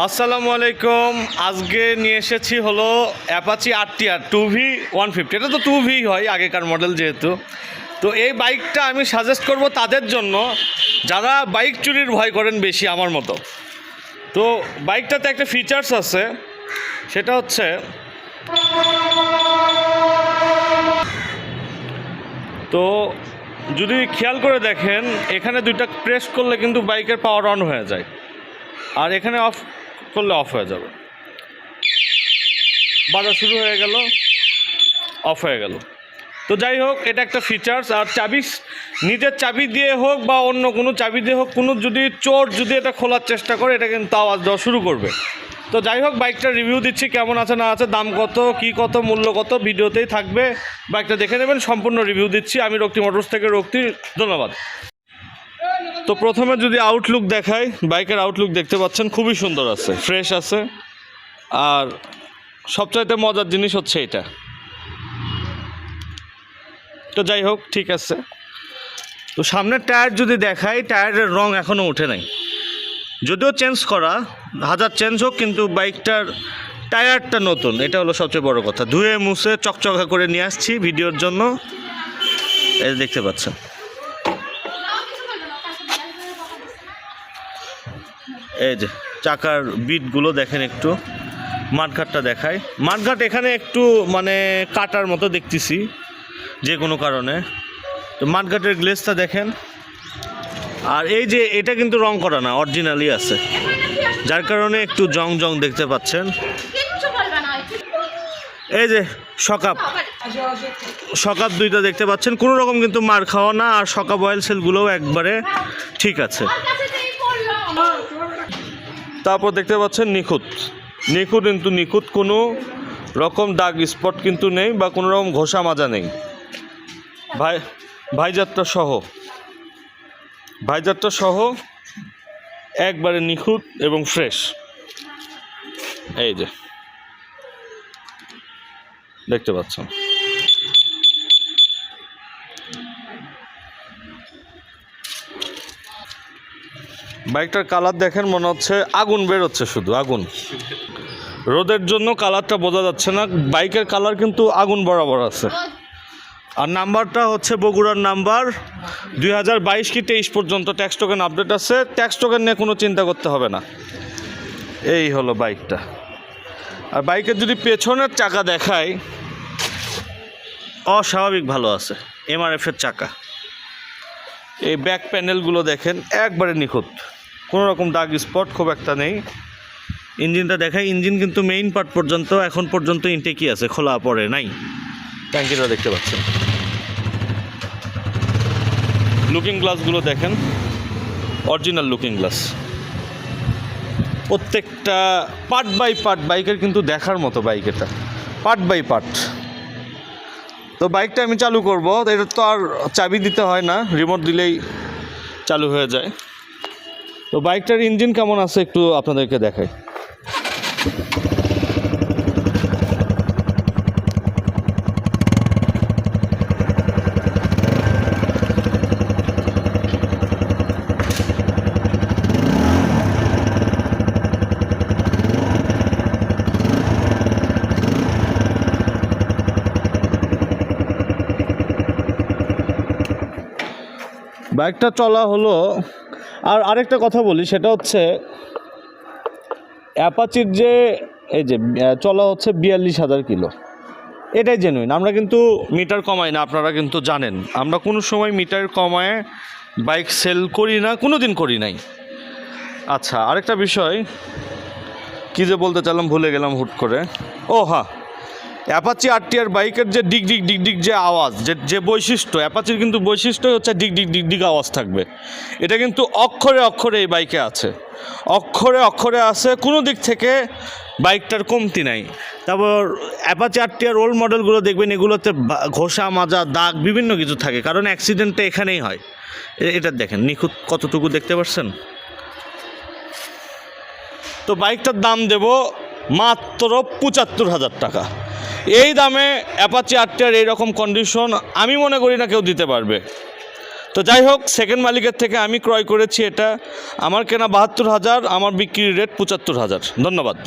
আসসালামু আলাইকুম। আজকে নিয়ে এসেছি হলো Apache R T R two V one fifty এটা তো টু ভি হয় আগেকার মডেল যেহেতু। তো এই বাইকটা আমি সাজেস্ট করব তাদের জন্য। যারা বাইক চুরির ভয় করেন বেশি আমার মতো। তো বাইকটাতে একটা ফিচার্স আছে। সেটা হচ্ছে তো যদি খেয়াল করে দেখেন, এখানে দুইটা প্রেস করলে কিন্তু বাইকের পাওয়ার অন হয়ে যায়। আর এখানে অফ করলে অফ হয়ে যাবে। বাজা শুরু হয়ে গেল অফ হয়ে গেল। তো যাই হোক, এটা একটা ফিচার্স আর চাবি, নিজের চাবি দিয়ে হোক বা অন্য কোনো চাবি দিয়ে হোক, কোনো যদি চোর যদি এটা খোলার চেষ্টা করে, এটা কিন্তু আওয়াজ দেওয়া শুরু করবে। তো যাই হোক বাইকটার রিভিউ দিচ্ছি, কেমন আছে না আছে, দাম কত, কি কত, মূল্য কত, ভিডিওতেই থাকবে। বাইকটা দেখে নেবেন, সম্পূর্ণ রিভিউ দিচ্ছি। আমি রক্তি মোটরস থেকে রক্তি ধন্যবাদ। তো প্রথমে যদি আউটলুক দেখাই, বাইকের আউটলুক দেখতে পাচ্ছেন, খুবই সুন্দর আছে ফ্রেশ আছে। আর সবচাইতে মজার জিনিস হচ্ছে এটা। তো যাই হোক, ঠিক আছে। তো সামনের টায়ার যদি দেখাই টায়ারের রং এখনও ওঠে নাই। যদিও চেঞ্জ করা, হাজার চেঞ্জ হোক, কিন্তু বাইকটার টায়ারটা নতুন, এটা হলো সবচেয়ে বড় কথা। ধুয়ে, মুছে, চকচকা করে নিয়ে আসছি ভিডিওর জন্য। এটা দেখতে পাচ্ছেন। এই যে চাকার বিটগুলো দেখেন একটু। মাঠঘাটটা দেখায় মাঠঘাট এখানে একটু মানে কাটার মতো দেখতেছি যে কোনো কারণে। তো মাঠঘাটের গ্লেসটা দেখেন। আর এই যে এটা কিন্তু রং করা না অরিজিনালি আছে। যার কারণে একটু জং জং দেখতে পাচ্ছেন। এই যে সকাপ। সকাপ দুইটা দেখতে পাচ্ছেন। কোনো রকম কিন্তু মার খাওয়া না আর সকাপ অয়েল সেলগুলোও একবারে ঠিক আছে আমার কাছে তো এই পড়ল তারপর দেখতে পাচ্ছেন নিখুঁত। নিখুঁত কিন্তু নিখুঁত, কোনো রকম দাগ স্পট কিন্তু নেই বা কোনো রকম ঘষা মাজা নেই। ভাই, ভাইজাতটা সহ। ভাইজাতটা সহ, একবারে নিখুঁত এবং ফ্রেশ এই যে, দেখতে পাচ্ছেন। বাইকটার কালার দেখেন, মনে হচ্ছে আগুন বেরোচ্ছে শুধু, আগুন। রোদের জন্য কালারটা বোঝা যাচ্ছে না, বাইকের কালার কিন্তু আগুন বরাবর আছে। আর নাম্বারটা হচ্ছে বগুড়ার নাম্বার, দুই হাজার বাইশ কি তেইশ পর্যন্ত ট্যাক্স টোকেন আপডেট আছে, ট্যাক্স টোকেন নিয়ে কোনো চিন্তা করতে হবে না। এই হলো বাইকটা। আর বাইকের যদি পেছনের চাকা দেখায় অস্বাভাবিক ভালো আছে, এমআরএফের চাকা। এই ব্যাক প্যানেলগুলো দেখেন, একবারে নিখুঁত। কোনো রকম দাগ স্পট খুব একটা নেই। ইঞ্জিনটা দেখায় ইঞ্জিন কিন্তু মেইন পার্ট পর্যন্ত এখন পর্যন্ত ইনটেকই আছে খোলা পড়ে নাই। ট্যাঙ্কিটা দেখতে পাচ্ছেন। লুকিং গ্লাসগুলো দেখেন অরিজিনাল লুকিং গ্লাস প্রত্যেকটা পার্ট বাই পার্ট বাইকের কিন্তু দেখার মতো বাইক এটা। পার্ট বাই পার্ট তো বাইকটা আমি চালু করব এটা তো আর চাবি দিতে হয় না রিমোট দিলেই চালু হয়ে যায়। তো বাইকটার ইঞ্জিন কেমন আছে একটু আপনাদেরকে দেখাই। বাইকটা চলা হলো আর আরেকটা কথা বলি, সেটা হচ্ছে অ্যাপাচির যে, এই যে চলা হচ্ছে বিয়াল্লিশ হাজার কিলো। এটাই জেনুইন আমরা কিন্তু মিটার কমাই না, আপনারা কিন্তু জানেন। আমরা কোনো সময় মিটার কমায় বাইক সেল করি না কোনো দিন করি নাই। আচ্ছা আরেকটা বিষয়, কী যে বলতে চাইলাম, ভুলে গেলাম হুট করে। ও হ্যাঁ। অ্যাপাচি আরটিআর বাইকের যে ডিগ ডিগ ডিগ ডিগ যে আওয়াজ, যে যে বৈশিষ্ট্য, অ্যাপাচির কিন্তু বৈশিষ্ট্যই হচ্ছে ডিগ ডিগ ডিগ ডিগ আওয়াজ থাকবে। এটা কিন্তু অক্ষরে অক্ষরে এই বাইকে আছে। অক্ষরে অক্ষরে আছে, কোনো দিক থেকে বাইকটার কমতি নাই। তারপর অ্যাপাচি আরটিআর ওল্ড মডেলগুলো দেখবেন, এগুলোতে ঘষা, মাজা, দাগ, বিভিন্ন কিছু থাকে, কারণ অ্যাক্সিডেন্টটা এখানেই হয়। এটা দেখেন, নিখুঁত কতটুকু দেখতে পাচ্ছেন তো বাইকটার দাম দেব মাত্র পঁচাত্তর হাজার টাকা। এই দামে অ্যাপাচি আটটার এইরকম কন্ডিশন আমি মনে করি না কেউ দিতে পারবে। তো যাই হোক সেকেন্ড মালিকের থেকে আমি ক্রয় করেছি এটা। আমার কেনা বাহাত্তর হাজার, আমার বিক্রির রেট পঁচাত্তর হাজার। ধন্যবাদ।